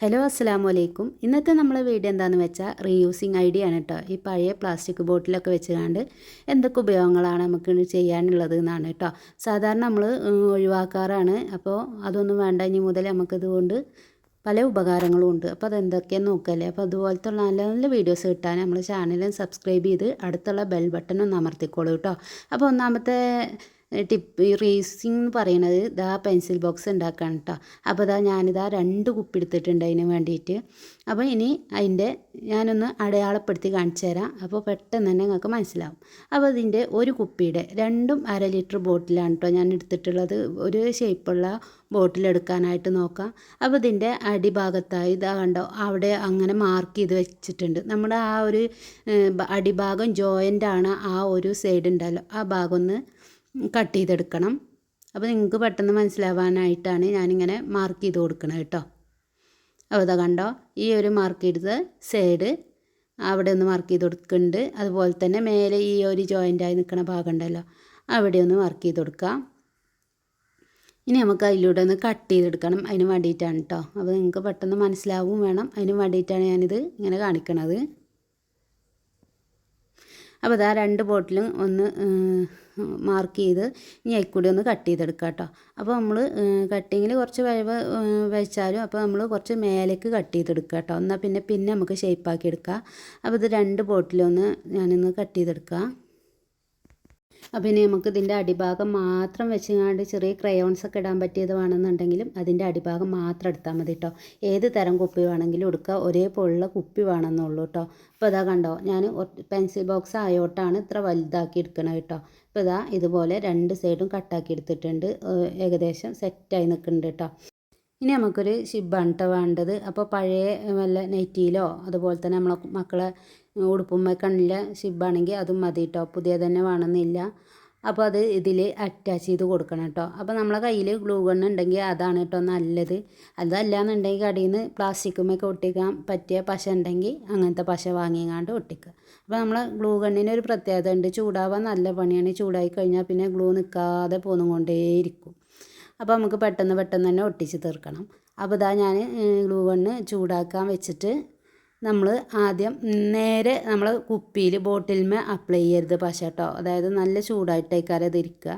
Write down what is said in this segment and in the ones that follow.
Hello അസ്സാം വലൈക്കും ഇന്നത്തെ നമ്മളെ വീഡിയോ എന്താണെന്ന് വെച്ചാൽ റീയൂസിങ് ഐഡിയ ആണ് കേട്ടോ ഈ പഴയ പ്ലാസ്റ്റിക് ബോട്ടിലൊക്കെ വെച്ചുകൊണ്ട് എന്തൊക്കെ ഉപയോഗങ്ങളാണ് നമുക്ക് ചെയ്യാനുള്ളത് എന്നാണ് കേട്ടോ സാധാരണ നമ്മൾ ഒഴിവാക്കാറാണ്. അപ്പോൾ അതൊന്നും വേണ്ട. ഇനി മുതൽ നമുക്കിതുകൊണ്ട് പല ഉപകാരങ്ങളും ഉണ്ട്. അപ്പോൾ അതെന്തൊക്കെയാണെന്ന് നോക്കല്ലേ. അപ്പോൾ അതുപോലത്തെ നല്ല നല്ല വീഡിയോസ് കിട്ടാൻ നമ്മൾ ചാനലും സബ്സ്ക്രൈബ് ചെയ്ത് അടുത്തുള്ള ബെൽ ബട്ടൺ ഒന്ന് അമർത്തിക്കോളൂ കേട്ടോ അപ്പോൾ ഒന്നാമത്തെ ടിപ്പ് റേസിംഗ് എന്ന് പറയണത് ഇതാ പെൻസിൽ ബോക്സ് ഉണ്ടാക്കാൻ കേട്ടോ അപ്പോൾ ഇതാ ഞാനിതാ രണ്ട് കുപ്പി എടുത്തിട്ടുണ്ട് അതിന് വേണ്ടിയിട്ട് അപ്പോൾ ഇനി അതിന്റെ ഞാനൊന്ന് അടയാളപ്പെടുത്തി കാണിച്ചു തരാം. അപ്പോൾ പെട്ടെന്ന് തന്നെ നിങ്ങൾക്ക് മനസ്സിലാവും. അപ്പോൾ ഇതിന്റെ ഒരു കുപ്പിയുടെ രണ്ടും അര ലിറ്റർ ബോട്ടിലാണ് കേട്ടോ ഞാൻ എടുത്തിട്ടുള്ളത്. ഒരു ഷേപ്പുള്ള ബോട്ടിലെടുക്കാനായിട്ട് നോക്കാം. അപ്പോൾ ഇതിന്റെ അടിഭാഗത്തായി ഇതാ കണ്ടോ അവിടെ അങ്ങനെ മാർക്ക് ചെയ്ത് വെച്ചിട്ടുണ്ട്. നമ്മുടെ ആ ഒരു അടിഭാഗം ജോയിന്റ് ആണ് ആ ഒരു സൈഡ് ഉണ്ടല്ലോ ആ ഭാഗം ഒന്ന് കട്ട് ചെയ്തെടുക്കണം. അപ്പോൾ നിങ്ങൾക്ക് പെട്ടെന്ന് മനസ്സിലാവാനായിട്ടാണ് ഞാനിങ്ങനെ മാർക്ക് ചെയ്ത് കൊടുക്കണം കേട്ടോ. അപ്പോൾ ഇതാ കണ്ടോ ഈ ഒരു മാർക്ക് ചെയ്തത് സൈഡ് അവിടെ ഒന്ന് മാർക്ക് ചെയ്ത് കൊടുക്കുന്നുണ്ട്. അതുപോലെ തന്നെ മേലെ ഈ ഒരു ജോയിന്റായി നിൽക്കുന്ന ഭാഗം ഉണ്ടല്ലോ അവിടെ ഒന്ന് മാർക്ക് ചെയ്ത് കൊടുക്കാം. ഇനി നമുക്ക് അതിലൂടെ ഒന്ന് കട്ട് ചെയ്തെടുക്കണം അതിന് വേണ്ടിയിട്ടാണ് കേട്ടോ. അപ്പോൾ നിങ്ങൾക്ക് പെട്ടെന്ന് മനസ്സിലാവും വേണം അതിന് വേണ്ടിയിട്ടാണ് ഞാനിത് ഇങ്ങനെ കാണിക്കണത്. അപ്പോൾ ഇതാ രണ്ട് ബോട്ടിലും ഒന്ന് മാർക്ക് ചെയ്ത് ഇനി അതിൽക്കൂടി ഒന്ന് കട്ട് ചെയ്തെടുക്കുക കേട്ടോ. അപ്പോൾ നമ്മൾ കട്ടിങ്ങിൽ കുറച്ച് വഴവ് വെച്ചാലും അപ്പോൾ നമ്മൾ കുറച്ച് മേലേക്ക് കട്ട് ചെയ്തെടുക്കുക കേട്ടോ. എന്നാൽ പിന്നെ പിന്നെ നമുക്ക് ഷേപ്പാക്കി എടുക്കാം. അപ്പോൾ ഇത് രണ്ട് ബോട്ടിലൊന്ന് ഞാനിന്ന് കട്ട് ചെയ്തെടുക്കാം. അപ്പോൾ ഇനി നമുക്ക് ഇതിന്റെ അടിഭാഗം മാത്രം വെച്ചുകൊണ്ട് ചെറിയ ക്രയോൺസ് ഒക്കെ ഇടാൻ പറ്റിയത് വേണമെന്നുണ്ടെങ്കിലും അതിന്റെ അടിഭാഗം മാത്രം എടുത്താൽ മതി കേട്ടോ ഏത് തരം കുപ്പി വേണമെങ്കിലും എടുക്കുക ഒരേപോലുള്ള കുപ്പി വേണമെന്നുള്ളൂ കേട്ടോ ഇപ്പോൾ ഇതാ കണ്ടോ ഞാൻ പെൻസിൽ ബോക്സ് ആയോട്ടാണ് ഇത്ര വലുതാക്കി എടുക്കണത് കേട്ടോ ഇപ്പോൾ ഇതാ ഇതുപോലെ രണ്ട് സൈഡും കട്ടാക്കി എടുത്തിട്ടുണ്ട്. ഏകദേശം സെറ്റായി നിൽക്കുന്നുണ്ട് കേട്ടോ ഇനി നമുക്കൊരു ഷിബാണ് കേട്ടോ വേണ്ടത്. അപ്പോൾ പഴയ വല്ല നെറ്റിയിലോ അതുപോലെ തന്നെ നമ്മളെ മക്കളെ ഉടുപ്പുമ്മ കണ്ണിലെ ഷിബാണെങ്കിൽ അതും മതി കേട്ടോ പുതിയ തന്നെ വേണമെന്നില്ല. അപ്പോൾ അത് ഇതിൽ അറ്റാച്ച് ചെയ്ത് കൊടുക്കണം കേട്ടോ അപ്പോൾ നമ്മളെ കയ്യിൽ ഗ്ലൂ ഗൺ ഉണ്ടെങ്കിൽ അതാണ് കേട്ടോ നല്ലത്. അതല്ല എന്നുണ്ടെങ്കിൽ കടയിൽ നിന്ന് പ്ലാസ്റ്റിക്കുമൊക്കെ ഒട്ടിക്കാൻ പറ്റിയ പശ ഉണ്ടെങ്കിൽ അങ്ങനത്തെ പശ വാങ്ങിയങ്ങാണ്ട് ഒട്ടിക്കുക. അപ്പോൾ നമ്മളെ ഗ്ലൂ ഗണ്ണിന് ഒരു പ്രത്യേകത ഉണ്ട്. ചൂടാവാൻ നല്ല പണിയാണ്. ചൂടായി കഴിഞ്ഞാൽ പിന്നെ ഗ്ലൂ നിൽക്കാതെ പോന്നുകൊണ്ടേയിരിക്കും. അപ്പോൾ നമുക്ക് പെട്ടെന്ന് പെട്ടെന്ന് തന്നെ ഒട്ടിച്ച് തീർക്കണം. അപ്പോൾ ഇതാ ഞാൻ ഗ്ലൂ ഗണ്ണ് ചൂടാക്കാൻ വെച്ചിട്ട് നമ്മൾ ആദ്യം നേരെ നമ്മൾ കുപ്പിയിൽ ബോട്ടിൽമേ അപ്ലൈ ചെയ്യരുത് പശ കേട്ടോ അതായത് നല്ല ചൂടായിട്ടേക്കാരം ഇതിരിക്കുക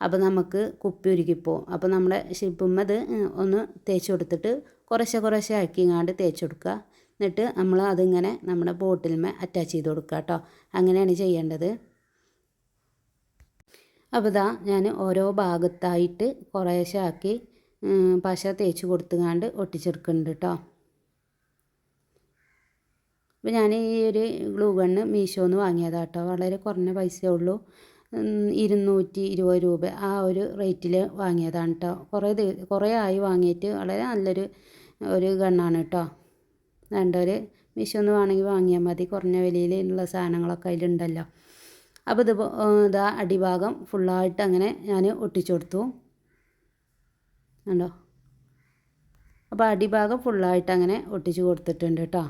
അപ്പോൾ നമുക്ക് കുപ്പി ഉരുക്കിപ്പോവും അപ്പോൾ നമ്മുടെ ഷിപ്പുമ്മ ഇത് ഒന്ന് തേച്ച് കൊടുത്തിട്ട് കുറേശ്ശെ കുറേശ്ശെ ആക്കിങ്ങാണ്ട് തേച്ച് കൊടുക്കുക എന്നിട്ട് നമ്മൾ അതിങ്ങനെ നമ്മുടെ ബോട്ടിൽമേ അറ്റാച്ച് ചെയ്ത് കൊടുക്കുക കേട്ടോ അങ്ങനെയാണ് ചെയ്യേണ്ടത്. അപ്പോൾ ഇതാ ഞാൻ ഓരോ ഭാഗത്തായിട്ട് കുറേശ്ശെ ആക്കി പശ തേച്ച് കൊടുത്തുകൊണ്ട് ഒട്ടിച്ചെടുക്കുന്നുണ്ട് കേട്ടോ അപ്പോൾ ഞാൻ ഈ ഒരു ഗ്ലൂ ഗണ്ണ് മീഷോന്ന് വാങ്ങിയതാണ് കേട്ടോ വളരെ കുറഞ്ഞ പൈസയേ ഉള്ളൂ. ഇരുന്നൂറ്റി ഇരുപത് രൂപ ആ ഒരു റേറ്റിൽ വാങ്ങിയതാണ് കേട്ടോ കുറേ കുറേ ആയി വാങ്ങിയിട്ട് വളരെ നല്ലൊരു ഒരു ഗണ്ണാണ് കേട്ടോ വേണ്ടവർ മീഷോന്ന് വേണമെങ്കിൽ വാങ്ങിയാൽ മതി. കുറഞ്ഞ വിലയിൽ ഉള്ള സാധനങ്ങളൊക്കെ അതിലുണ്ടല്ലോ. അപ്പോൾ ഇത് ഇതാ അടിഭാഗം ഫുള്ളായിട്ട് അങ്ങനെ ഞാൻ ഒട്ടിച്ചു കൊടുത്തു. കണ്ടോ? അപ്പോൾ അടിഭാഗം ഫുള്ളായിട്ട് അങ്ങനെ ഒട്ടിച്ചു കൊടുത്തിട്ടുണ്ട് കേട്ടോ.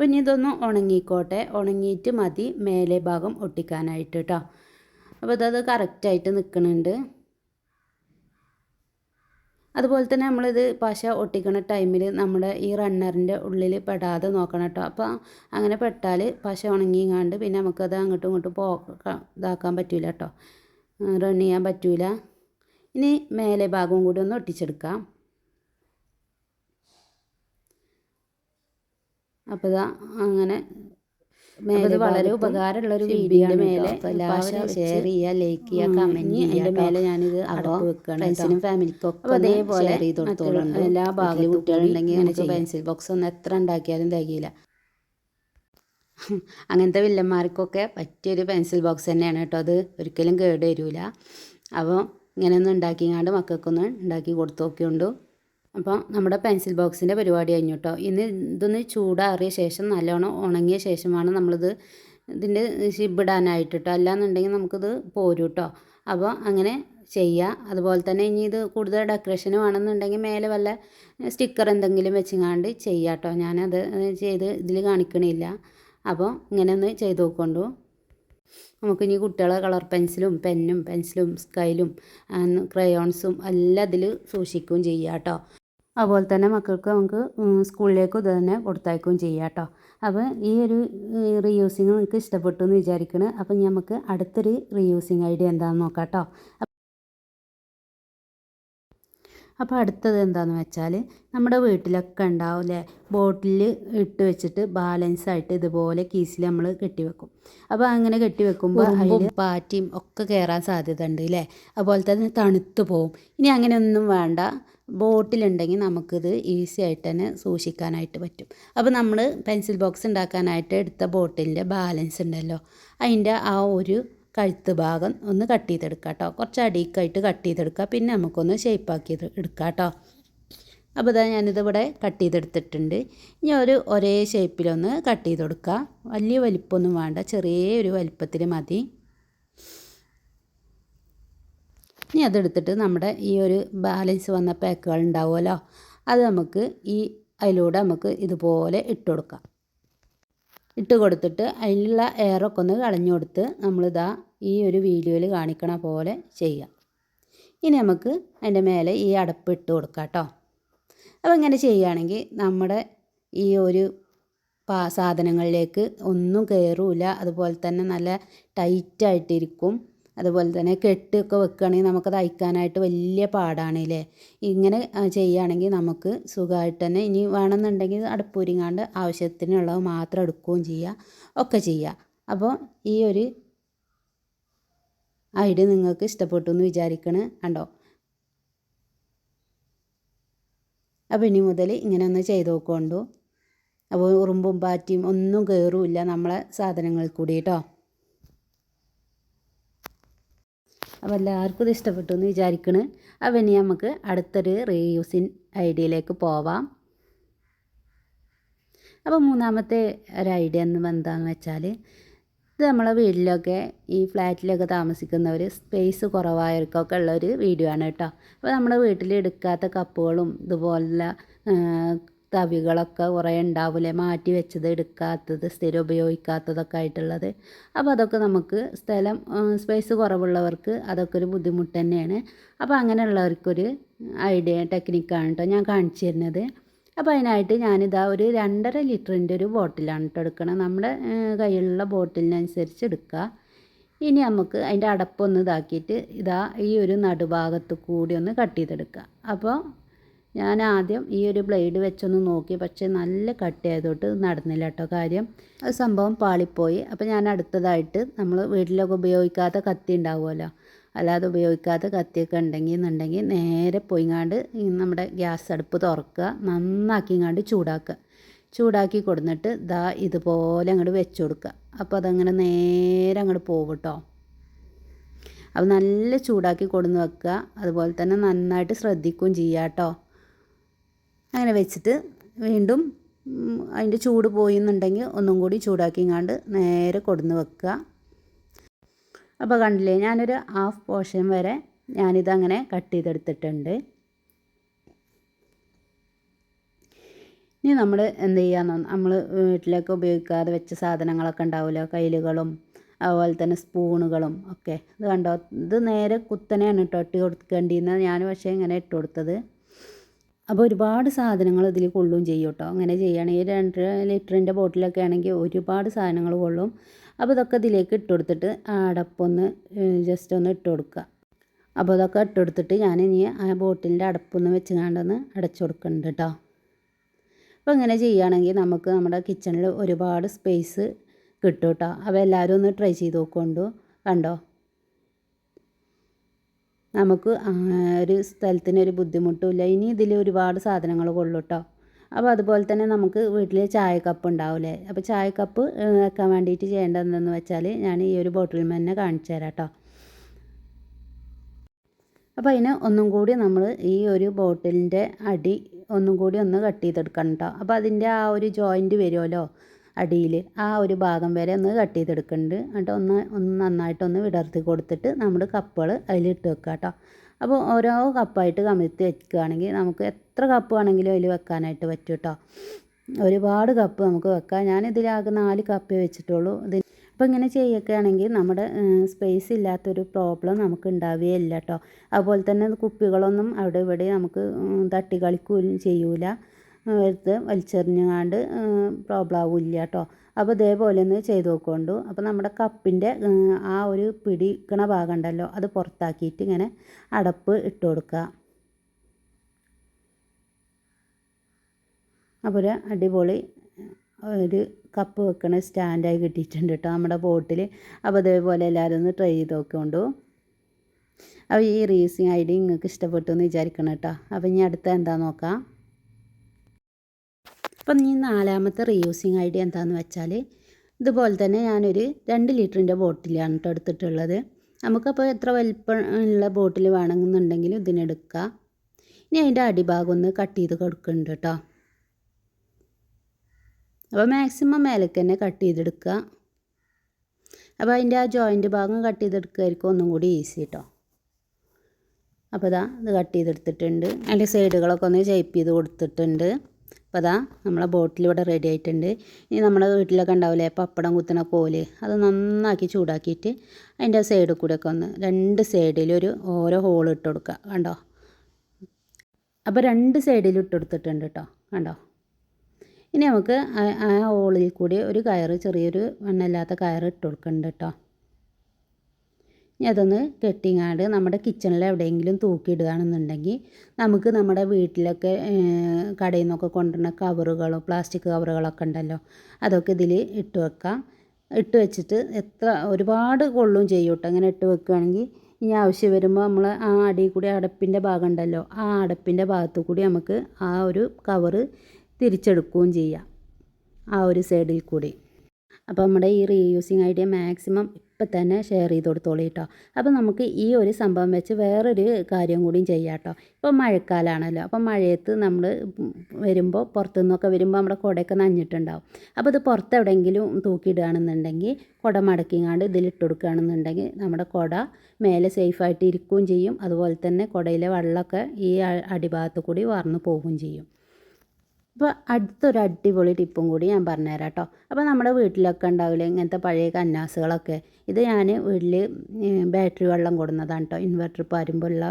അപ്പോൾ ഇനി ഇതൊന്ന് ഉണങ്ങിക്കോട്ടെ. ഉണങ്ങിയിട്ട് മതി. മേലെ ഭാഗം ഒട്ടിക്കാനായിട്ട് കേട്ടോ അപ്പോൾ ഇതത് കറക്റ്റായിട്ട് നിൽക്കുന്നുണ്ട്. അതുപോലെ തന്നെ നമ്മളിത് പശ ഒട്ടിക്കുന്ന ടൈമിൽ നമ്മുടെ ഈ റണ്ണറിന്റെ ഉള്ളിൽ പെടാതെ നോക്കണം കേട്ടോ അപ്പോൾ അങ്ങനെ പെട്ടാൽ പശ ഉണങ്ങിങ്ങാണ്ട് പിന്നെ നമുക്കത് അങ്ങോട്ടും ഇങ്ങോട്ടും പോ ഇതാക്കാൻ പറ്റില്ല കേട്ടോ റൺ ചെയ്യാൻ പറ്റില്ല ഇനി മേലെ ഭാഗവും കൂടി ഒന്ന് ഒട്ടിച്ചെടുക്കാം. അപ്പോൾ ഇതാ അങ്ങനെ മേലെ വളരെ ഉപകാരമുള്ള ഒരു വീഡിയോ മേലെ എല്ലാവരും ഷെയർ ചെയ്യുക ലൈക്ക് ചെയ്യുക കമന്റ് ചെയ്യുക അതിന്റെ മേലെ ഞാനിത് അടപ്പ് വെക്കുകയാണ് ഫ്രണ്ട്സിനും ഫാമിലിക്കും ഒക്കെ അതേപോലെ എല്ലാ ഭാഗത്തും കുട്ടികളുണ്ടെങ്കിൽ നമുക്ക് പെൻസിൽ ബോക്സ് ഒന്നും എത്ര ഉണ്ടാക്കിയാലും തികയില്ല. അങ്ങനത്തെ വില്ലന്മാർക്കൊക്കെ പറ്റിയൊരു പെൻസിൽ ബോക്സ് തന്നെയാണ് കേട്ടോ അത് ഒരിക്കലും കേട് വരില്ല അപ്പോൾ ഇങ്ങനെയൊന്നും ഉണ്ടാക്കിങ്ങാണ്ട് മക്കൾക്കൊന്ന് ഉണ്ടാക്കി കൊടുത്തു നോക്കിയുണ്ടു. അപ്പോൾ നമ്മുടെ പെൻസിൽ ബോക്സിന്റെ പരിപാടി കഴിഞ്ഞു കേട്ടോ. ഇനി ഇതൊന്ന് ചൂടാറിയ ശേഷം നല്ലോണം ഉണങ്ങിയ ശേഷമാണ് നമ്മളിത് ഇതിന്റെ ഷിബിടാനായിട്ട് കേട്ടോ. അല്ലാന്നുണ്ടെങ്കിൽ നമുക്കിത് പോരും കേട്ടോ. അപ്പോൾ അങ്ങനെ ചെയ്യുക അതുപോലെ തന്നെ ഇനി ഇത് കൂടുതൽ ഡെക്കറേഷൻ വേണമെന്നുണ്ടെങ്കിൽ മേലെ വല്ല സ്റ്റിക്കർ എന്തെങ്കിലും വെച്ചിങ്ങാണ്ട് ചെയ്യാം കേട്ടോ. ഞാനത് ചെയ്ത് ഇതിൽ കാണിക്കണില്ല. അപ്പോൾ ഇങ്ങനെ ഒന്ന് ചെയ്ത് നോക്കൊണ്ടു. നമുക്കിനി കുട്ടികളെ കളർ പെൻസിലും പെന്നും പെൻസിലും സ്കൈലും ക്രയോൺസും എല്ലാം ഇതിൽ സൂക്ഷിക്കുകയും ചെയ്യാം കേട്ടോ. അതുപോലെ തന്നെ മക്കൾക്ക് നമുക്ക് സ്കൂളിലേക്ക് ഇത് തന്നെ കൊടുത്തയക്കുകയും ചെയ്യാം കേട്ടോ. അപ്പോൾ ഈ ഒരു റീയൂസിങ് നിങ്ങൾക്ക് ഇഷ്ടപ്പെട്ടു എന്ന് വിചാരിക്കണം. അപ്പം നമുക്ക് അടുത്തൊരു റീയൂസിങ് ഐഡിയ എന്താണെന്ന് നോക്കാം കേട്ടോ. അപ്പോൾ അടുത്തത് എന്താണെന്ന് വെച്ചാൽ നമ്മുടെ വീട്ടിലൊക്കെ ഉണ്ടാവും അല്ലേ? ബോട്ടിൽ ഇട്ട് വെച്ചിട്ട് ബാലൻസ് ആയിട്ട് ഇതുപോലെ കീസിൽ നമ്മൾ കെട്ടി വെക്കും. അപ്പോൾ അങ്ങനെ കെട്ടി വെക്കുമ്പോൾ അതിൽ പാറ്റിയും ഒക്കെ കയറാൻ സാധ്യത ഉണ്ട് അല്ലേ? അതുപോലെ തന്നെ തണുത്ത് പോവും. ഇനി അങ്ങനെയൊന്നും വേണ്ട. ബോട്ടിലുണ്ടെങ്കിൽ നമുക്കിത് ഈസി ആയിട്ട് തന്നെ സൂക്ഷിക്കാനായിട്ട് പറ്റും. അപ്പോൾ നമ്മൾ പെൻസിൽ ബോക്സ് ഉണ്ടാക്കാനായിട്ട് എടുത്ത ബോട്ടിലിന്റെ ബാലൻസ് ഉണ്ടല്ലോ അതിന്റെ ആ ഒരു കഴുത്ത് ഭാഗം ഒന്ന് കട്ട് ചെയ്തെടുക്കുക കേട്ടോ കുറച്ച് അടിക്കായിട്ട് കട്ട് ചെയ്തെടുക്കുക പിന്നെ നമുക്കൊന്ന് ഷേപ്പാക്കി എടുക്കാം കേട്ടോ അപ്പോൾ ഇതാ ഞാനിതിവിടെ കട്ട് ചെയ്തെടുത്തിട്ടുണ്ട്. ഇനി ഒരു ഒരേ ഷേപ്പിലൊന്ന് കട്ട് ചെയ്ത് കൊടുക്കുക വലിയ വലിപ്പമൊന്നും വേണ്ട ചെറിയ ഒരു വലിപ്പത്തിൽ മതി. ഇനി അതെടുത്തിട്ട് നമ്മുടെ ഈ ഒരു ബാലൻസ് വന്ന പാക്കുകൾ ഉണ്ടാവുമല്ലോ. അത് നമുക്ക് ഈ അതിലൂടെ നമുക്ക് ഇതുപോലെ ഇട്ട് കൊടുക്കാം. ഇട്ട് കൊടുത്തിട്ട് അതിലുള്ള എയറൊക്കെ ഒന്ന് കളഞ്ഞു കൊടുത്ത് നമ്മളിതാ ഈ ഒരു വീഡിയോയിൽ കാണിക്കണ പോലെ ചെയ്യാം ഇനി നമുക്ക് അതിന്റെ മേലെ ഈ അടപ്പ് ഇട്ട് കൊടുക്കാം കേട്ടോ. അപ്പോൾ ഇങ്ങനെ ചെയ്യുകയാണെങ്കിൽ നമ്മുടെ ഈ ഒരു സാധനങ്ങളിലേക്ക് ഒന്നും കയറില്ല അതുപോലെ തന്നെ നല്ല ടൈറ്റായിട്ടിരിക്കും അതുപോലെ തന്നെ കെട്ടൊക്കെ വെക്കുകയാണെങ്കിൽ നമുക്കത് അയക്കാനായിട്ട് വലിയ പാടാണല്ലേ? ഇങ്ങനെ ചെയ്യുകയാണെങ്കിൽ നമുക്ക് സുഖമായിട്ട് തന്നെ ഇനി വേണമെന്നുണ്ടെങ്കിൽ അടുപ്പൂരിങ്ങാണ്ട് ആവശ്യത്തിനുള്ളത് മാത്രം എടുക്കുകയും ചെയ്യുക ഒക്കെ ചെയ്യുക അപ്പോൾ ഈ ഒരു ഐഡിയ നിങ്ങൾക്ക് ഇഷ്ടപ്പെട്ടു എന്ന് വിചാരിക്കണേ കണ്ടോ? അപ്പോൾ ഇനി മുതൽ ഇങ്ങനെ ഒന്ന് ചെയ്ത് നോക്കൊണ്ടു അപ്പോൾ ഉറുമ്പും പാറ്റിയും ഒന്നും കയറില്ല നമ്മളെ സാധനങ്ങൾ കൂടി കേട്ടോ. അപ്പോൾ എല്ലാവർക്കും ഇത് ഇഷ്ടപ്പെട്ടു എന്ന് വിചാരിക്കണ്. അപ്പം ഇനി നമുക്ക് അടുത്തൊരു റീയൂസിൻ ഐഡിയയിലേക്ക് പോവാം. അപ്പോൾ മൂന്നാമത്തെ ഒരു ഐഡിയ എന്ന് എന്താണെന്ന് വെച്ചാൽ ഇത് നമ്മളെ വീട്ടിലൊക്കെ ഈ ഫ്ലാറ്റിലൊക്കെ താമസിക്കുന്നവർ സ്പേസ് കുറവായവർക്കൊക്കെ ഉള്ളൊരു വീഡിയോ ആണ് കേട്ടോ. അപ്പോൾ നമ്മുടെ വീട്ടിൽ എടുക്കാത്ത കപ്പുകളും ഇതുപോലുള്ള തവികളൊക്കെ കുറേ ഉണ്ടാവില്ലേ മാറ്റി വെച്ചത് എടുക്കാത്തത് സ്ഥിരം ഉപയോഗിക്കാത്തതൊക്കെ ആയിട്ടുള്ളത്. അപ്പോൾ അതൊക്കെ നമുക്ക് സ്ഥലം സ്പേസ് കുറവുള്ളവർക്ക് അതൊക്കെ ഒരു ബുദ്ധിമുട്ട് തന്നെയാണ്. അപ്പോൾ അങ്ങനെയുള്ളവർക്കൊരു ഐഡിയ ടെക്നിക്കാണ് കേട്ടോ ഞാൻ കാണിച്ചു തരുന്നത്. അപ്പോൾ അതിനായിട്ട് ഞാനിതാ ഒരു രണ്ടര ലിറ്ററിന്റെ ഒരു ബോട്ടിലാണ് കേട്ടോ എടുക്കണം നമ്മുടെ കയ്യിലുള്ള ബോട്ടിലിനനുസരിച്ച് എടുക്കുക. ഇനി നമുക്ക് അതിന്റെ അടപ്പൊന്ന് ഇതാക്കിയിട്ട് ഇതാ ഈ ഒരു നടുഭാഗത്ത് കൂടി ഒന്ന് കട്ട് ചെയ്തെടുക്കുക. അപ്പോൾ ഞാൻ ആദ്യം ഈ ഒരു ബ്ലേഡ് വെച്ചൊന്ന് നോക്കി. പക്ഷേ നല്ല കട്ട് ചെയ്തോട്ട് നടന്നില്ല കേട്ടോ കാര്യം. അത് സംഭവം പാളിപ്പോയി. അപ്പോൾ ഞാൻ അടുത്തതായിട്ട് നമ്മൾ വീട്ടിലൊക്കെ ഉപയോഗിക്കാത്ത കത്തി ഉണ്ടാവുമല്ലോ. അല്ലാതെ ഉപയോഗിക്കാത്ത കത്തിയൊക്കെ ഉണ്ടെങ്കിൽ എന്നുണ്ടെങ്കിൽ നേരെ പോയിങ്ങാണ്ട് നമ്മുടെ ഗ്യാസ് അടുപ്പ് തുറക്കുക. നന്നാക്കിങ്ങാണ്ട് ചൂടാക്കുക. ചൂടാക്കി കൊടുന്നിട്ട് ദാ ഇതുപോലെ അങ്ങോട്ട് വെച്ച് കൊടുക്കുക. അപ്പോൾ അതങ്ങനെ നേരെ അങ്ങോട്ട് പോകും കേട്ടോ അപ്പോൾ നല്ല ചൂടാക്കി കൊടുന്ന് വെക്കുക. അതുപോലെ തന്നെ നന്നായിട്ട് ശ്രദ്ധിക്കുകയും ചെയ്യുക കേട്ടോ അങ്ങനെ വെച്ചിട്ട് വീണ്ടും അതിന്റെ ചൂട് പോയി എന്നുണ്ടെങ്കിൽ ഒന്നും കൂടി ചൂടാക്കിങ്ങാണ്ട് നേരെ കൊടുന്ന് വെക്കുക. അപ്പോൾ കണ്ടില്ലേ ഞാനൊരു ഹാഫ് പോർഷൻ വരെ ഞാനിതങ്ങനെ കട്ട് ചെയ്തെടുത്തിട്ടുണ്ട്. ഇനി നമ്മൾ എന്ത് ചെയ്യാന്ന് നമ്മൾ വീട്ടിലേക്ക് ഉപയോഗിക്കാതെ വെച്ച സാധനങ്ങളൊക്കെ ഉണ്ടാവില്ല കയ്യിലുകളും അതുപോലെ തന്നെ സ്പൂണുകളും ഒക്കെ. ഇത് കണ്ടോ ഇത് നേരെ കുത്തനെയാണ് കേട്ടോ ഇട്ട് കൊടുക്കേണ്ടിയിരുന്നത്. ഞാൻ പക്ഷേ ഇങ്ങനെ ഇട്ട് കൊടുത്തത്. അപ്പോൾ ഒരുപാട് സാധനങ്ങൾ ഇതിൽ കൊള്ളും ചെയ്യും കേട്ടോ. അങ്ങനെ ചെയ്യുകയാണെങ്കിൽ രണ്ട് ലിറ്ററിന്റെ ബോട്ടിലൊക്കെ ആണെങ്കിൽ ഒരുപാട് സാധനങ്ങൾ കൊള്ളും. അപ്പോൾ ഇതൊക്കെ ഇതിലേക്ക് ഇട്ട് കൊടുത്തിട്ട് അടപ്പൊന്ന് ജസ്റ്റ് ഒന്ന് ഇട്ട് കൊടുക്കുക. അപ്പോൾ ഇതൊക്കെ ഇട്ട് കൊടുത്തിട്ട് ഞാൻ ഇനി ആ ബോട്ടിലിന്റെ അടപ്പൊന്ന് വെച്ച് കണ്ടൊന്ന് അടച്ചു കൊടുക്കുന്നുണ്ട് കേട്ടോ. അപ്പോൾ ഇങ്ങനെ ചെയ്യുകയാണെങ്കിൽ നമുക്ക് നമ്മുടെ കിച്ചണിൽ ഒരുപാട് സ്പേസ് കിട്ടും കേട്ടോ. അപ്പോൾ എല്ലാവരും ഒന്ന് ട്രൈ ചെയ്ത് നോക്കൊണ്ടു കണ്ടോ? നമുക്ക് ഒരു സ്ഥലത്തിന് ഒരു ബുദ്ധിമുട്ടുമില്ല ഇനി ഇതിൽ ഒരുപാട് സാധനങ്ങൾ കൊള്ളും കേട്ടോ അപ്പോൾ അതുപോലെ തന്നെ നമുക്ക് വീട്ടിൽ ചായ കപ്പ് ഉണ്ടാവില്ലേ അപ്പോൾ ചായ കപ്പ് വെക്കാൻ വേണ്ടിയിട്ട് ചെയ്യേണ്ടതെന്ന് വെച്ചാൽ ഞാൻ ഈ ഒരു ബോട്ടിൽ തന്നെ കാണിച്ചു തരാം കേട്ടോ അപ്പോൾ അതിന് ഒന്നും കൂടി നമ്മൾ ഈ ഒരു ബോട്ടിലിന്റെ അടി ഒന്നും കൂടി ഒന്ന് കട്ട് ചെയ്തെടുക്കണം കേട്ടോ അപ്പോൾ അതിന്റെ ആ ഒരു ജോയിന്റ് വരുമല്ലോ അടിയിൽ ആ ഒരു ഭാഗം വരെ ഒന്ന് കട്ട് ചെയ്തെടുക്കുന്നുണ്ട്. എന്നിട്ട് ഒന്ന് ഒന്ന് നന്നായിട്ടൊന്ന് വിടർത്തി കൊടുത്തിട്ട് നമ്മൾ കപ്പുകൾ അതിലിട്ട് വെക്കുക കേട്ടോ. അപ്പോൾ ഓരോ കപ്പായിട്ട് കമിഴ്ത്തി വെക്കുകയാണെങ്കിൽ നമുക്ക് എത്ര കപ്പ് വേണമെങ്കിലും അതിൽ വെക്കാനായിട്ട് പറ്റും കേട്ടോ. ഒരുപാട് കപ്പ് നമുക്ക് വെക്കാം. ഞാനിതിലാകെ നാല് കപ്പേ വെച്ചിട്ടുള്ളൂ. ഇതിന് അപ്പോൾ ഇങ്ങനെ ചെയ്യുകയാണെങ്കിൽ നമ്മുടെ സ്പേസ് ഇല്ലാത്തൊരു പ്രോബ്ലം നമുക്ക് ഉണ്ടാവുകയില്ല കേട്ടോ. അതുപോലെ തന്നെ കുപ്പികളൊന്നും അവിടെ ഇവിടെ നമുക്ക് തട്ടി കളിക്കുകയും ചെയ്യൂല. എടുത്ത് വലിച്ചെറിഞ്ഞാണ്ട് പ്രോബ്ലം ആവില്ല കേട്ടോ അപ്പോൾ ഇതേപോലെ ഒന്ന് ചെയ്ത് നോക്കൊണ്ടു അപ്പോൾ നമ്മുടെ കപ്പിന്റെ ആ ഒരു പിടിക്കണ ഭാഗം ഉണ്ടല്ലോ അത് പുറത്താക്കിയിട്ട് ഇങ്ങനെ അടപ്പ് ഇട്ട് കൊടുക്കുക. അപ്പോൾ ഒരു അടിപൊളി ഒരു കപ്പ് വെക്കണ സ്റ്റാൻഡായി കിട്ടിയിട്ടുണ്ട് കേട്ടോ നമ്മുടെ ബോട്ടിൽ അപ്പോൾ ഇതേപോലെ എല്ലാവരും ഒന്ന് ട്രൈ ചെയ്ത് നോക്കൊണ്ടു അപ്പോൾ ഈ റീസിങ് ഐഡിയ നിങ്ങൾക്ക് ഇഷ്ടപ്പെട്ടു എന്ന് വിചാരിക്കണം കേട്ടോ അപ്പോൾ ഇനി അടുത്ത എന്താ നോക്കാം? അപ്പം ഈ നാലാമത്തെ റീയൂസിങ് ഐഡിയ എന്താണെന്ന് വെച്ചാൽ ഇതുപോലെ തന്നെ ഞാനൊരു രണ്ട് ലിറ്ററിന്റെ ബോട്ടിലാണ് കേട്ടോ എടുത്തിട്ടുള്ളത്. നമുക്കപ്പോൾ എത്ര വലുപ്പമുള്ള ബോട്ടിൽ വേണമെന്നുണ്ടെങ്കിൽ ഇതിനെടുക്കുക ഇനി അതിന്റെ അടിഭാഗം ഒന്ന് കട്ട് ചെയ്ത് കൊടുക്കുന്നുണ്ട് കേട്ടോ. അപ്പോൾ മാക്സിമം മേലേക്ക് തന്നെ കട്ട് ചെയ്തെടുക്കുക. അപ്പോൾ അതിന്റെ ആ ജോയിന്റ് ഭാഗം കട്ട് ചെയ്തെടുക്കുകയായിരിക്കും ഒന്നും കൂടി ഈസി കേട്ടോ. അപ്പോൾ ഇതാ ഇത് കട്ട് ചെയ്തെടുത്തിട്ടുണ്ട്. അതിന്റെ സൈഡുകളൊക്കെ ഒന്ന് ഷേപ്പ് ചെയ്ത് കൊടുത്തിട്ടുണ്ട്. അപ്പോൾ അതാ നമ്മളെ ബോട്ടിൽ ഇവിടെ റെഡി ആയിട്ടുണ്ട്. ഇനി നമ്മുടെ വീട്ടിലൊക്കെ ഉണ്ടാവില്ലേ പപ്പടം കുത്തുന്ന കോൽ. അത് നന്നാക്കി ചൂടാക്കിയിട്ട് അതിന്റെ സൈഡിൽ കൂടെ ഒക്കെ ഒന്ന് രണ്ട് സൈഡിലൊരു ഓരോ ഹോൾ ഇട്ട് കൊടുക്കുക കണ്ടോ? അപ്പോൾ രണ്ട് സൈഡിൽ ഇട്ട് കൊടുത്തിട്ടുണ്ട് കേട്ടോ കണ്ടോ? ഇനി നമുക്ക് ആ ഹോളിൽ കൂടി ഒരു കയറ് ചെറിയൊരു മണ്ണല്ലാത്ത കയറ് ഇട്ട് കൊടുക്കുന്നുണ്ട് കേട്ടോ ഇനി അതൊന്ന് കെട്ടിങ്ങാണ്ട് നമ്മുടെ കിച്ചണിൽ എവിടെയെങ്കിലും തൂക്കിയിടുകയാണെന്നുണ്ടെങ്കിൽ നമുക്ക് നമ്മുടെ വീട്ടിലൊക്കെ കടയിൽ നിന്നൊക്കെ കൊണ്ടുവരുന്ന കവറുകളോ പ്ലാസ്റ്റിക് കവറുകളൊക്കെ ഉണ്ടല്ലോ അതൊക്കെ ഇതിൽ ഇട്ട് വെക്കാം. ഇട്ട് വെച്ചിട്ട് എത്ര ഒരുപാട് കൊള്ളും ചെയ്യും കേട്ടോ അങ്ങനെ ഇട്ട് വെക്കുകയാണെങ്കിൽ ഇനി ആവശ്യം വരുമ്പോൾ നമ്മൾ ആ അടി കൂടി അടപ്പിന്റെ ഭാഗം ഉണ്ടല്ലോ ആ അടപ്പിന്റെ ഭാഗത്ത് കൂടി നമുക്ക് ആ ഒരു കവറ് തിരിച്ചെടുക്കുകയും ചെയ്യാം ആ ഒരു സൈഡിൽ കൂടി. അപ്പോൾ നമ്മുടെ ഈ റീയൂസിങ് ഐഡിയ മാക്സിമം ഇപ്പം തന്നെ ഷെയർ ചെയ്ത് കൊടുത്തോളൂ കേട്ടോ. അപ്പോൾ നമുക്ക് ഈ ഒരു സംഭവം വെച്ച് വേറൊരു കാര്യം കൂടിയും ചെയ്യാം കേട്ടോ. ഇപ്പോൾ മഴക്കാലമാണല്ലോ അപ്പോൾ മഴയത്ത് നമ്മൾ വരുമ്പോൾ പുറത്തുനിന്നൊക്കെ വരുമ്പോൾ നമ്മുടെ കുടയൊക്കെ നഞ്ഞിട്ടുണ്ടാവും. അപ്പോൾ ഇത് പുറത്തെവിടെയെങ്കിലും തൂക്കിയിടുകയാണെന്നുണ്ടെങ്കിൽ കുട മടക്കിങ്ങാണ്ട് ഇതിലിട്ട് കൊടുക്കുകയാണെന്നുണ്ടെങ്കിൽ നമ്മുടെ കുട മേലെ സേഫായിട്ട് ഇരിക്കുകയും ചെയ്യും. അതുപോലെ തന്നെ കുടയിലെ വെള്ളമൊക്കെ ഈ അടിഭാഗത്ത് കൂടി വാർന്നു പോവുകയും ചെയ്യും. അപ്പോൾ അടുത്തൊരു അടിപൊളി ടിപ്പും കൂടി ഞാൻ പറഞ്ഞുതരാം കേട്ടോ അപ്പോൾ നമ്മുടെ വീട്ടിലൊക്കെ ഉണ്ടാവില്ലേ ഇങ്ങനത്തെ പഴയ കന്നാസുകളൊക്കെ? ഇത് ഞാൻ വീട്ടിൽ ബാറ്ററി വെള്ളം കൊടുന്നതാണ് കേട്ടോ ഇൻവെർട്ടർ പരുമ്പുള്ള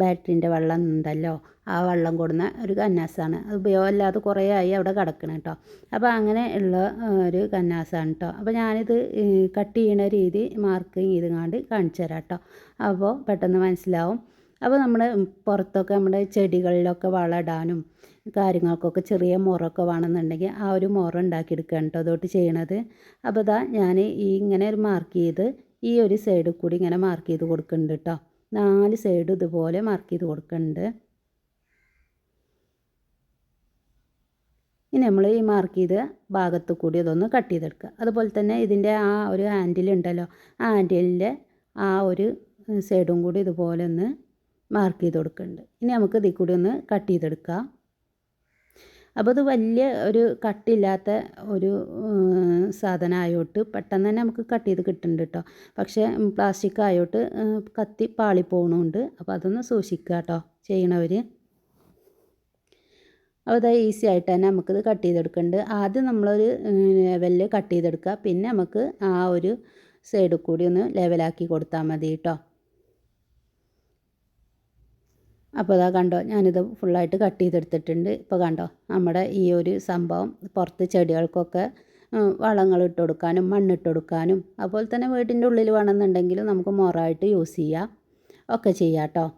ബാറ്ററിന്റെ വെള്ളം ഉണ്ടല്ലോ ആ വെള്ളം കൊടുന്ന ഒരു കന്നാസാണ്. അത് ഉപയോഗമില്ലാതെ കുറേ ആയി അവിടെ കിടക്കണം കേട്ടോ അപ്പോൾ അങ്ങനെ ഉള്ള ഒരു കന്നാസാണ് കേട്ടോ അപ്പോൾ ഞാനിത് കട്ട് ചെയ്യണ രീതി മാർക്ക് ചെയ്തുകൊണ്ട് കാണിച്ചു തരാം കേട്ടോ അപ്പോൾ പെട്ടെന്ന് മനസ്സിലാവും. അപ്പോൾ നമ്മൾ പുറത്തൊക്കെ നമ്മുടെ ചെടികളിലൊക്കെ വളമിടാനും കാര്യങ്ങൾക്കൊക്കെ ചെറിയ മുറമൊക്കെ വേണമെന്നുണ്ടെങ്കിൽ ആ ഒരു മുറ ഉണ്ടാക്കിയെടുക്കുകയാണ് കേട്ടോ അതോട്ട് ചെയ്യണത്. അപ്പോൾ ഇതാ ഞാൻ ഈ ഇങ്ങനെ ഒരു മാർക്ക് ചെയ്ത് ഈ ഒരു സൈഡിൽ കൂടി ഇങ്ങനെ മാർക്ക് ചെയ്ത് കൊടുക്കുന്നുണ്ട് കേട്ടോ. നാല് സൈഡ് ഇതുപോലെ മാർക്ക് ചെയ്ത് കൊടുക്കുന്നുണ്ട്. ഇനി നമ്മൾ ഈ മാർക്ക് ചെയ്ത ഭാഗത്ത് കൂടി അതൊന്ന് കട്ട് ചെയ്തെടുക്കുക. അതുപോലെ തന്നെ ഇതിന്റെ ആ ഒരു ഹാൻഡിൽ ഉണ്ടല്ലോ ആ ഹാൻഡിലിന്റെ ആ ഒരു സൈഡും കൂടി ഇതുപോലെ ഒന്ന് മാർക്ക് ചെയ്ത് കൊടുക്കുന്നുണ്ട് ഇനി നമുക്ക് ഇതിൽ കൂടി ഒന്ന് കട്ട് ചെയ്തെടുക്കാം. അപ്പോൾ അത് വലിയ ഒരു കട്ടില്ലാത്ത ഒരു സാധനം ആയോട്ട് പെട്ടെന്ന് തന്നെ നമുക്ക് കട്ട് ചെയ്ത് കിട്ടുന്നുണ്ട് കേട്ടോ പക്ഷേ പ്ലാസ്റ്റിക് ആയോട്ട് കത്തി പാളി പോകണുണ്ട് അപ്പോൾ അതൊന്ന് സൂക്ഷിക്കുക കേട്ടോ ചെയ്യണവർ അപ്പോൾ അത് ഈസി ആയിട്ട് തന്നെ നമുക്കിത് കട്ട് ചെയ്തെടുക്കുന്നുണ്ട് ആദ്യം നമ്മളൊരു ലെവലിൽ കട്ട് ചെയ്തെടുക്കുക. പിന്നെ നമുക്ക് ആ ഒരു സൈഡിൽ കൂടി ഒന്ന് ലെവലാക്കി കൊടുത്താൽ മതി കേട്ടോ അപ്പോൾ അതാ കണ്ടോ ഞാനിത് ഫുള്ളായിട്ട് കട്ട് ചെയ്തെടുത്തിട്ടുണ്ട്. ഇപ്പോൾ കണ്ടോ നമ്മുടെ ഈ ഒരു സംഭവം പുറത്ത് ചെടികൾക്കൊക്കെ വളങ്ങൾ ഇട്ട് കൊടുക്കാനും മണ്ണിട്ട് കൊടുക്കാനും അതുപോലെ തന്നെ വീട്ടിന്റെ ഉള്ളിൽ വേണമെന്നുണ്ടെങ്കിൽ നമുക്ക് മൊറായിട്ട് യൂസ് ചെയ്യാം. ഒക്കെ ചെയ്യാം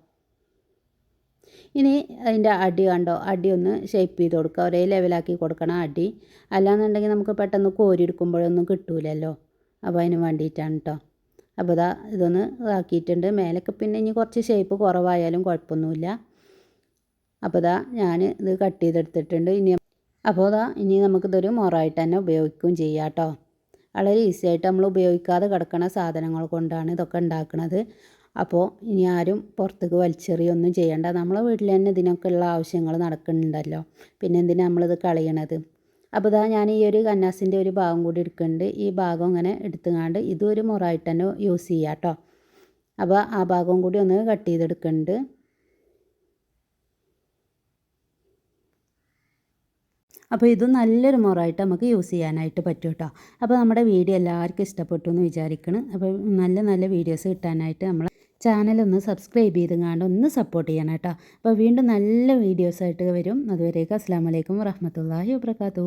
ഇനി അതിന്റെ അടി കണ്ടോ അടി ഒന്ന് ഷേപ്പ് ചെയ്ത് കൊടുക്കുക. ഒരേ ലെവലാക്കി കൊടുക്കണം അടി. അല്ലാന്നുണ്ടെങ്കിൽ നമുക്ക് പെട്ടെന്ന് കോരി കോരിയെടുക്കുമ്പോഴൊന്നും കിട്ടൂലല്ലോ. അപ്പോൾ അതിന് വേണ്ടിയിട്ടാണ് കേട്ടോ അപ്പോൾ ഇതാ ഇതൊന്ന് ഇതാക്കിയിട്ടുണ്ട്. മേലൊക്കെ പിന്നെ ഇനി കുറച്ച് ഷേപ്പ് കുറവായാലും കുഴപ്പമൊന്നുമില്ല. അപ്പോൾ ഇതാ ഞാൻ ഇത് കട്ട് ചെയ്തെടുത്തിട്ടുണ്ട്. ഇനി അപ്പോൾ ഇതാ ഇനി നമുക്കിതൊരു മൊറായിട്ട് തന്നെ ഉപയോഗിക്കുകയും ചെയ്യാം കേട്ടോ. വളരെ ഈസി ആയിട്ട് നമ്മൾ ഉപയോഗിക്കാതെ കിടക്കുന്ന സാധനങ്ങൾ കൊണ്ടാണ് ഇതൊക്കെ ഉണ്ടാക്കുന്നത് അപ്പോൾ ഇനി ആരും പുറത്തേക്ക് വലിച്ചെറിയൊന്നും ചെയ്യണ്ട. നമ്മളെ വീട്ടിൽ തന്നെ ഇതിനൊക്കെയുള്ള ആവശ്യങ്ങൾ നടക്കുന്നുണ്ടല്ലോ. പിന്നെ എന്തിനാ നമ്മളിത് കളയണത്? അപ്പോൾ ഇതാ ഞാൻ ഈ ഒരു കന്നാസിന്റെ ഒരു ഭാഗം കൂടി എടുക്കുന്നുണ്ട്. ഈ ഭാഗം ഇങ്ങനെ എടുത്തുങ്ങാണ്ട് ഇതും ഒരു മുറായിട്ട് തന്നെ യൂസ് ചെയ്യാം കേട്ടോ അപ്പോൾ ആ ഭാഗം കൂടി ഒന്ന് കട്ട് ചെയ്തെടുക്കുന്നുണ്ട്. അപ്പോൾ ഇതും നല്ലൊരു മുറമായിട്ട് നമുക്ക് യൂസ് ചെയ്യാനായിട്ട് പറ്റും കേട്ടോ അപ്പോൾ നമ്മുടെ വീഡിയോ എല്ലാവർക്കും ഇഷ്ടപ്പെട്ടു എന്ന് വിചാരിക്കണം. അപ്പോൾ നല്ല നല്ല വീഡിയോസ് കിട്ടാനായിട്ട് നമ്മൾ ചാനലൊന്ന് സബ്സ്ക്രൈബ് ചെയ്ത് കാണാണ്ട് ഒന്ന് സപ്പോർട്ട് ചെയ്യണം കേട്ടോ. അപ്പോൾ വീണ്ടും നല്ല വീഡിയോസായിട്ട് വരും. അതുവരേക്കും അസ്സാം വലൈക്കും വറഹമത്തല്ലാഹി വാബർക്കാത്തു